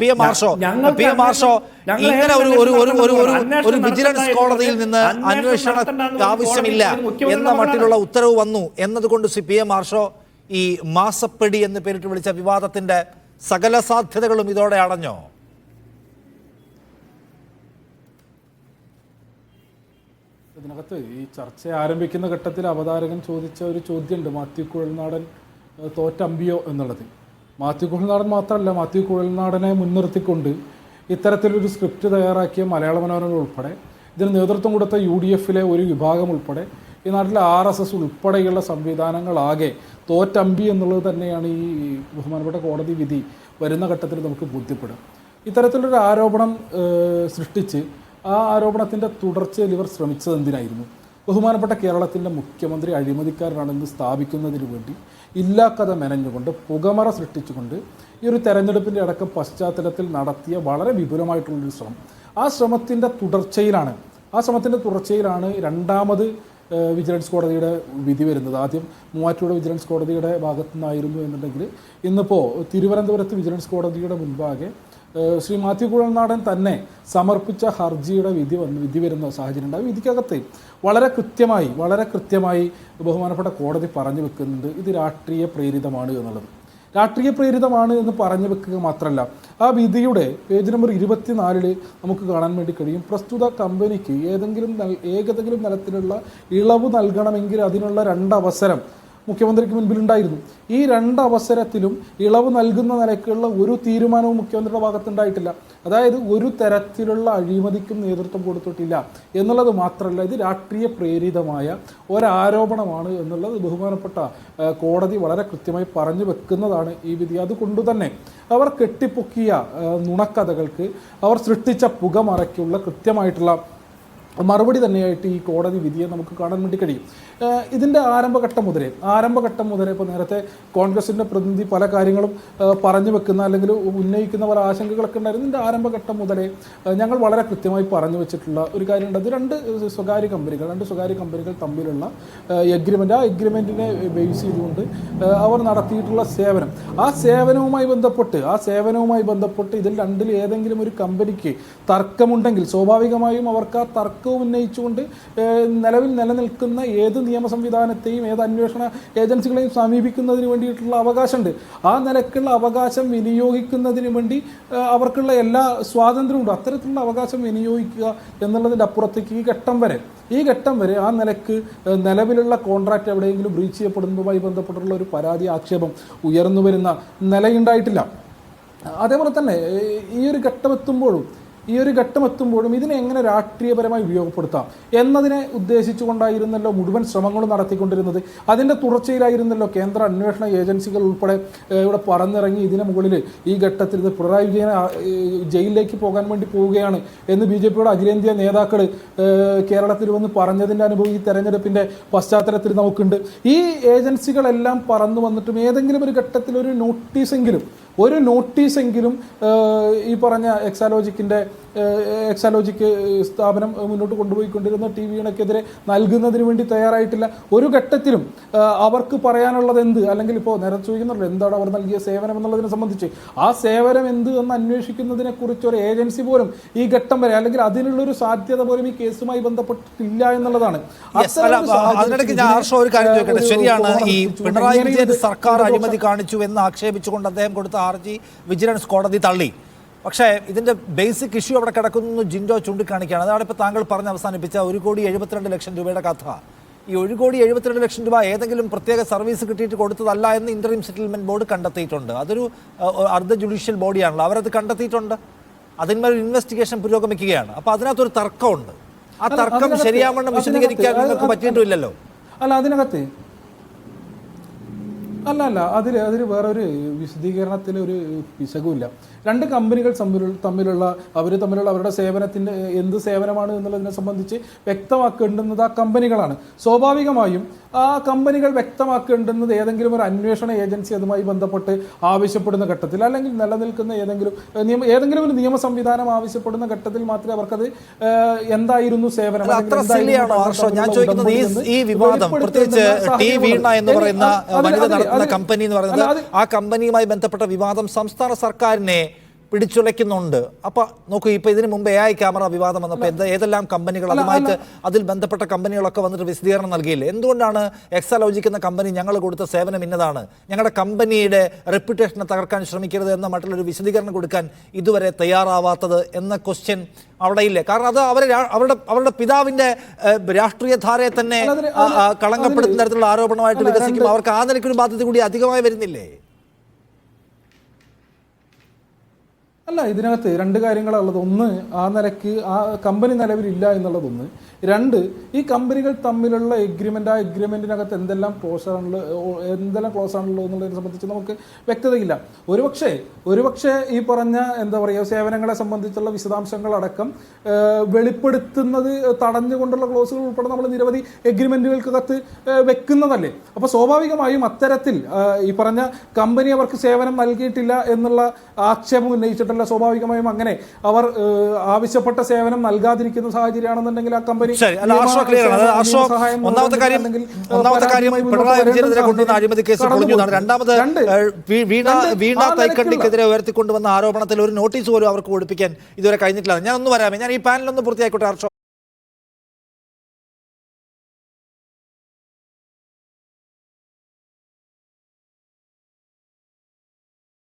P. M. Arsho P. M. Arsho ഇങ്ങനെ ഒരു ഒരു ഒരു ഒരു ഒരു ഒരു വിജിലൻസ് കോടതിയിൽ നിന്ന് അന്വേഷണം ആവശ്യമില്ല എന്ന മട്ടിലുള്ള ഉത്തരവ് വന്നു. എന്നതുകൊണ്ട് സി. പി. എം. ആർഷോ ഈ മാസപ്പെടി എന്ന് പേരിട്ട് വിളിച്ച വിവാദത്തിന്റെ സകല സാധ്യതകളും ഇതോടെ അടഞ്ഞോ? ഇതിനകത്ത് ഈ ചർച്ച ആരംഭിക്കുന്ന ഘട്ടത്തിൽ അവതാരകൻ ചോദിച്ച ഒരു ചോദ്യമുണ്ട്. മാത്യു കുഴൽനാടൻ തോറ്റമ്പിയോ എന്നുള്ളത് മാത്യു കുഴൽനാടൻ മാത്രമല്ല മാത്യു കുഴൽനാടനെ മുൻനിർത്തിക്കൊണ്ട് ഇത്തരത്തിലൊരു സ്ക്രിപ്റ്റ് തയ്യാറാക്കിയ മലയാള മനോരമ ഉൾപ്പെടെ ഇതിന് നേതൃത്വം കൊടുത്ത യു ഡി എഫിലെ ഒരു വിഭാഗം ഉൾപ്പെടെ ഈ നാട്ടിലെ ആർ എസ് എസ് ഉൾപ്പെടെയുള്ള സംവിധാനങ്ങളാകെ തോറ്റമ്പി എന്നുള്ളത് തന്നെയാണ് ഈ ബഹുമാനപ്പെട്ട കോടതി വിധി വരുന്ന ഘട്ടത്തിൽ നമുക്ക് ബോധ്യപ്പെടും ഇത്തരത്തിലൊരു ആരോപണം സൃഷ്ടിച്ച് ആ ആരോപണത്തിന്റെ തുടർച്ചയിൽ ഇവർ ശ്രമിച്ചത് എന്തിനായിരുന്നു? ബഹുമാനപ്പെട്ട കേരളത്തിന്റെ മുഖ്യമന്ത്രി അഴിമതിക്കാരനാണെന്ന് സ്ഥാപിക്കുന്നതിന് വേണ്ടി ഇല്ലാക്കഥ മെനഞ്ഞുകൊണ്ട് പുകമറ സൃഷ്ടിച്ചുകൊണ്ട് ഈ ഒരു തെരഞ്ഞെടുപ്പിന്റെ അടക്കം പശ്ചാത്തലത്തിൽ നടത്തിയ വളരെ വിപുലമായിട്ടുള്ളൊരു ശ്രമം. ആ ശ്രമത്തിന്റെ തുടർച്ചയിലാണ് ആ ശ്രമത്തിന്റെ തുടർച്ചയിലാണ് രണ്ടാമത് വിജിലൻസ് കോടതിയുടെ വിധി വരുന്നത്. ആദ്യം മൂവാറ്റുപുഴ വിജിലൻസ് കോടതിയുടെ ഭാഗത്തു നിന്നായിരുന്നു എന്നുണ്ടെങ്കിൽ ഇന്നിപ്പോൾ തിരുവനന്തപുരത്ത് വിജിലൻസ് കോടതിയുടെ മുൻപാകെ ശ്രീ മാത്യു കുഴൽനാടൻ തന്നെ സമർപ്പിച്ച ഹർജിയുടെ വിധി വന്ന് വിധി വരുന്ന സാഹചര്യം ഉണ്ട് ആ വിധിക്കകത്ത് വളരെ കൃത്യമായി വളരെ കൃത്യമായി ബഹുമാനപ്പെട്ട കോടതി പറഞ്ഞു വെക്കുന്നുണ്ട്. ഇത് രാഷ്ട്രീയ പ്രേരിതമാണ് എന്നുള്ളത്. രാഷ്ട്രീയ പ്രേരിതമാണ് എന്ന് പറഞ്ഞു വെക്കുക മാത്രമല്ല ആ വിധിയുടെ പേജ് നമ്പർ ഇരുപത്തിനാലിൽ നമുക്ക് കാണാൻ വേണ്ടി കഴിയും. പ്രസ്തുത കമ്പനിക്ക് ഏതെങ്കിലും ഏതെങ്കിലും തരത്തിലുള്ള ഇളവ് നൽകണമെങ്കിൽ അതിനുള്ള രണ്ടവസരം മുഖ്യമന്ത്രിക്ക് മുൻപിലുണ്ടായിരുന്നു. ഈ രണ്ട് അവസരത്തിലും ഇളവ് നൽകുന്ന നിലയ്ക്കുള്ള ഒരു തീരുമാനവും മുഖ്യമന്ത്രിയുടെ ഭാഗത്തുണ്ടായിട്ടില്ല. അതായത് ഒരു തരത്തിലുള്ള അഴിമതിക്കും നേതൃത്വം കൊടുത്തിട്ടില്ല എന്നുള്ളത് മാത്രമല്ല ഇത് രാഷ്ട്രീയ പ്രേരിതമായ ഒരാരോപണമാണ് എന്നുള്ളത് ബഹുമാനപ്പെട്ട കോടതി വളരെ കൃത്യമായി പറഞ്ഞു വെക്കുന്നതാണ് ഈ വിധി. അതുകൊണ്ട് തന്നെ അവർ കെട്ടിപ്പൊക്കിയ നുണക്കഥകൾക്ക് അവർ സൃഷ്ടിച്ച പുകമറയ്ക്കുള്ള കൃത്യമായിട്ടുള്ള മറുപടി തന്നെയായിട്ട് ഈ കോടതി വിധിയെ നമുക്ക് കാണാൻ വേണ്ടി കഴിയും. ഇതിന്റെ ആരംഭഘട്ടം മുതലേ ആരംഭഘട്ടം മുതലേ ഇപ്പോൾ നേരത്തെ കോൺഗ്രസിന്റെ പ്രതിനിധി പല കാര്യങ്ങളും പറഞ്ഞു വെക്കുന്ന അല്ലെങ്കിൽ ഉന്നയിക്കുന്ന പല ആശങ്കകളൊക്കെ ഉണ്ടായിരുന്നു. ഇതിന്റെ ആരംഭഘട്ടം മുതലേ ഞങ്ങൾ വളരെ കൃത്യമായി പറഞ്ഞു വെച്ചിട്ടുള്ള ഒരു കാര്യമുണ്ട്. അത് രണ്ട് സ്വകാര്യ കമ്പനികൾ രണ്ട് സ്വകാര്യ കമ്പനികൾ തമ്മിലുള്ള എഗ്രിമെന്റ് ആ എഗ്രിമെന്റിനെ ബേസ് ചെയ്തുകൊണ്ട് അവർ നടത്തിയിട്ടുള്ള സേവനം. ആ സേവനവുമായി ബന്ധപ്പെട്ട് ആ സേവനവുമായി ബന്ധപ്പെട്ട് ഇതിൽ രണ്ടിൽ ഏതെങ്കിലും ഒരു കമ്പനിക്ക് തർക്കമുണ്ടെങ്കിൽ സ്വാഭാവികമായും അവർക്ക് ആ തർക്കവും ഉന്നയിച്ചുകൊണ്ട് നിലവിൽ നിലനിൽക്കുന്ന ഏത് നിയമ സംവിധാനത്തെയും ഏത് അന്വേഷണ ഏജൻസികളെയും സമീപിക്കുന്നതിന് വേണ്ടിയിട്ടുള്ള അവകാശമുണ്ട്. ആ നിലക്കുള്ള അവകാശം വിനിയോഗിക്കുന്നതിന് വേണ്ടി അവർക്കുള്ള എല്ലാ സ്വാതന്ത്ര്യമുണ്ട് അത്തരത്തിലുള്ള അവകാശം വിനിയോഗിക്കുക എന്നുള്ളതിന്റെ അപ്പുറത്തേക്ക് ഈ ഘട്ടം വരെ ഈ ഘട്ടം വരെ ആ നിലയ്ക്ക് നിലവിലുള്ള കോൺട്രാക്റ്റ് എവിടെയെങ്കിലും ബ്രീച്ച് ചെയ്യപ്പെടുന്നതുമായി ബന്ധപ്പെട്ടുള്ള ഒരു പരാതി ആക്ഷേപം ഉയർന്നു വരുന്ന നിലയുണ്ടായിട്ടില്ല. അതേപോലെ തന്നെ ഈ ഒരു ഘട്ടം എത്തുമ്പോഴും ഈ ഒരു ഘട്ടം എത്തുമ്പോഴും ഇതിനെ എങ്ങനെ രാഷ്ട്രീയപരമായി ഉപയോഗപ്പെടുത്താം എന്നതിനെ ഉദ്ദേശിച്ചുകൊണ്ടായിരുന്നല്ലോ മുഴുവൻ ശ്രമങ്ങളും നടത്തിക്കൊണ്ടിരുന്നത്. അതിന്റെ തുടർച്ചയിലായിരുന്നല്ലോ കേന്ദ്ര അന്വേഷണ ഏജൻസികൾ ഉൾപ്പെടെ ഇവിടെ പറന്നിറങ്ങി ഇതിന് മുകളിൽ ഈ ഘട്ടത്തിൽ ഇത് പിണറായി വിജയൻ ജയിലിലേക്ക് പോകാൻ വേണ്ടി പോവുകയാണ് എന്ന് ബി ജെ പിയുടെ അഖിലേന്ത്യാ നേതാക്കൾ കേരളത്തിൽ വന്ന് പറഞ്ഞതിന്റെ അനുഭവം ഈ തെരഞ്ഞെടുപ്പിന്റെ പശ്ചാത്തലത്തിൽ നമുക്കുണ്ട്. ഈ ഏജൻസികളെല്ലാം പറന്നു വന്നിട്ടും ഏതെങ്കിലും ഒരു ഘട്ടത്തിൽ ഒരു നോട്ടീസെങ്കിലും ഒരു നോട്ടീസെങ്കിലും ഈ പറഞ്ഞ എക്സാലോജിക്കിന്റെ എക്സാലോജിക്ക് സ്ഥാപനം മുന്നോട്ട് കൊണ്ടുപോയിക്കൊണ്ടിരുന്ന ടി വികൾക്കെതിരെ നൽകുന്നതിന് വേണ്ടി തയ്യാറായിട്ടില്ല. ഒരു ഘട്ടത്തിലും അവർക്ക് പറയാനുള്ളത് എന്ത് അല്ലെങ്കിൽ ഇപ്പോൾ നേരത്തെ ചോദിക്കുന്നുണ്ടല്ലോ എന്താണ് അവർ നൽകിയ സേവനം എന്നുള്ളതിനെ സംബന്ധിച്ച് ആ സേവനം എന്ത് എന്ന് അന്വേഷിക്കുന്നതിനെ കുറിച്ച് ഒരു ഏജൻസി പോലും ഈ ഘട്ടം വരെ അല്ലെങ്കിൽ അതിനുള്ളൊരു സാധ്യത പോലും ഈ കേസുമായി ബന്ധപ്പെട്ടിട്ടില്ല എന്നുള്ളതാണ്. അതിനിടയ്ക്ക് ഞാൻ ഹർഷ ഒരു കാര്യം ഇതിനെ, ചോദിക്കട്ടെ? ശരിയാണ് ഈ പിണറായി വിജയൻ സർക്കാർ അഴിമതി കാണിച്ചു എന്ന് ആക്ഷേപിച്ചുകൊണ്ട് അദ്ദേഹം കൊടുത്ത ഹർജി വിജിലൻസ് കോടതി തള്ളി. പക്ഷേ ഇതിന്റെ ബേസിക് ഇഷ്യൂ അവിടെ കിടക്കുന്നു ജിൻഡോ ചൂണ്ടിക്കാണിക്കുകയാണ്. അതാണ് ഇപ്പോൾ താങ്കൾ പറഞ്ഞ് അവസാനിപ്പിച്ച ഒരു കോടി എഴുപത്തിരണ്ട് ലക്ഷം രൂപയുടെ കഥ. ഈ ഒരു കോടി എഴുപത്തിരണ്ട് ലക്ഷം രൂപ ഏതെങ്കിലും പ്രത്യേക സർവീസ് കിട്ടിയിട്ട് കൊടുത്തതല്ല എന്ന് ഇന്റർവ്യൂ സെറ്റിൽമെന്റ് ബോർഡ് കണ്ടെത്തിയിട്ടുണ്ട്. അതൊരു അർദ്ധ ജുഡീഷ്യൽ ബോഡിയാണല്ലോ അവരത് കണ്ടെത്തിയിട്ടുണ്ട്. അതിന്മേൽ ഇൻവെസ്റ്റിഗേഷൻ പുരോഗമിക്കുകയാണ്. അപ്പോൾ അതിനകത്തൊരു തർക്കമുണ്ട്. ആ തർക്കം ശരിയാവണ്ണം വിശദീകരിക്കാൻ നിങ്ങൾക്ക് പറ്റിയിട്ടില്ലല്ലോ. അല്ല അതിനകത്ത് അല്ല അല്ല അതിൽ അതിൽ വേറൊരു വിശദീകരണത്തിൽ ഒരു പിശകുമില്ല. രണ്ട് കമ്പനികൾ തമ്മിലുള്ള തമ്മിലുള്ള അവർ തമ്മിലുള്ള അവരുടെ സേവനത്തിന്റെ എന്ത് സേവനമാണ് എന്നുള്ളതിനെ സംബന്ധിച്ച് വ്യക്തമാക്കേണ്ടുന്നത് ആ കമ്പനികളാണ്. സ്വാഭാവികമായും ആ കമ്പനികൾ വ്യക്തമാക്കേണ്ടുന്നത് ഏതെങ്കിലും ഒരു അന്വേഷണ ഏജൻസി അതുമായി ബന്ധപ്പെട്ട് ആവശ്യപ്പെടുന്ന ഘട്ടത്തിൽ അല്ലെങ്കിൽ നിലനിൽക്കുന്ന ഏതെങ്കിലും നിയമ ഏതെങ്കിലും ഒരു നിയമ സംവിധാനം ആവശ്യപ്പെടുന്ന ഘട്ടത്തിൽ മാത്രമേ അവർക്കത് എന്തായിരുന്നു സേവനം? ഞാൻ ചോദിക്കുന്നത് ഈ വിവാദം പ്രത്യേകിച്ച് ടി വീണ എന്ന് പറയുന്ന വനിത കമ്പനി എന്ന് പറയുന്നത് ആ കമ്പനിയുമായി ബന്ധപ്പെട്ട വിവാദം സംസ്ഥാന സർക്കാരിനെ പിടിച്ചുലയ്ക്കുന്നുണ്ട്. അപ്പൊ നോക്കൂ ഇപ്പൊ ഇതിനു മുമ്പ് എ ഐ ക്യാമറ വിവാദം വന്നപ്പോൾ എന്താ ഏതെല്ലാം കമ്പനികൾ അതുമായിട്ട് അതിൽ ബന്ധപ്പെട്ട കമ്പനികളൊക്കെ വന്നിട്ട് വിശദീകരണം നൽകിയില്ലേ? എന്തുകൊണ്ടാണ് എക്സാലോചിക്കുന്ന കമ്പനി ഞങ്ങൾ കൊടുത്ത സേവനം ഇന്നതാണ്? ഞങ്ങളുടെ കമ്പനിയുടെ റെപ്യൂട്ടേഷനെ തകർക്കാൻ ശ്രമിക്കരുത് എന്ന മറ്റുള്ളൊരു വിശദീകരണം കൊടുക്കാൻ ഇതുവരെ തയ്യാറാവാത്തത് എന്ന ക്വസ്റ്റ്യൻ അവിടെ ഇല്ലേ? കാരണം അത് അവരെ അവരുടെ അവരുടെ പിതാവിന്റെ രാഷ്ട്രീയ ധാരയെ തന്നെ കളങ്കപ്പെടുത്തുന്ന തരത്തിലുള്ള ആരോപണമായിട്ട് വികസിക്കുമ്പോൾ അവർക്ക് ആ നിലയ്ക്കൊരു ബാധ്യത കൂടി അധികമായി വരുന്നില്ലേ? അല്ല ഇതിനകത്ത് രണ്ട് കാര്യങ്ങളുള്ളത് ഒന്ന് ആ നിലയ്ക്ക് ആ കമ്പനി നിലവിലില്ല എന്നുള്ളതൊന്ന്. രണ്ട് ഈ കമ്പനികൾ തമ്മിലുള്ള എഗ്രിമെന്റ് ആ എഗ്രിമെന്റിനകത്ത് എന്തെല്ലാം ക്ലോസ് എന്തെല്ലാം ക്ലോസ് ആണുള്ളത് എന്നുള്ളതിനെ സംബന്ധിച്ച് നമുക്ക് വ്യക്തതയില്ല. ഒരുപക്ഷെ ഒരുപക്ഷെ ഈ പറഞ്ഞ എന്താ പറയുക സേവനങ്ങളെ സംബന്ധിച്ചുള്ള വിശദാംശങ്ങളടക്കം വെളിപ്പെടുത്തുന്നത് തടഞ്ഞുകൊണ്ടുള്ള ക്ലോസുകൾ ഉൾപ്പെടെ നമ്മൾ നിരവധി എഗ്രിമെന്റുകൾക്കകത്ത് ഏഹ്, വെക്കുന്നതല്ലേ? അപ്പോൾ സ്വാഭാവികമായും അത്തരത്തിൽ ഈ പറഞ്ഞ കമ്പനി അവർക്ക് സേവനം നൽകിയിട്ടില്ല എന്നുള്ള ആക്ഷേപം ഉന്നയിച്ചിട്ടല്ല സ്വാഭാവികമായും അങ്ങനെ അവർ ആവശ്യപ്പെട്ട സേവനം നൽകാതിരിക്കുന്ന സാഹചര്യമാണെന്നുണ്ടെങ്കിൽ ആ കമ്പനി ഒന്നാമത്തെ കാര്യം ഒന്നാമത്തെ കാര്യം പരാതിയുമായി മുന്നോട്ട് പിണറായി വിജയനെതിരെ കൊണ്ടുവന്ന അഴിമതി കേസ് രണ്ടാമത് വീണ വീണ തൈക്കണ്ടിക്കെതിരെ ഉയർത്തിക്കൊണ്ടുവന്ന ആരോപണത്തിൽ ഒരു നോട്ടീസ് പോലും അവർക്ക് ഒഴിപ്പിക്കാൻ ഇതുവരെ കഴിഞ്ഞിട്ടില്ല. ഞാൻ ഒന്ന് വരാമേ. ഞാൻ ഈ പാനൽ ഒന്ന് പൂർത്തിയായിക്കോട്ടെ ഹർഷോ?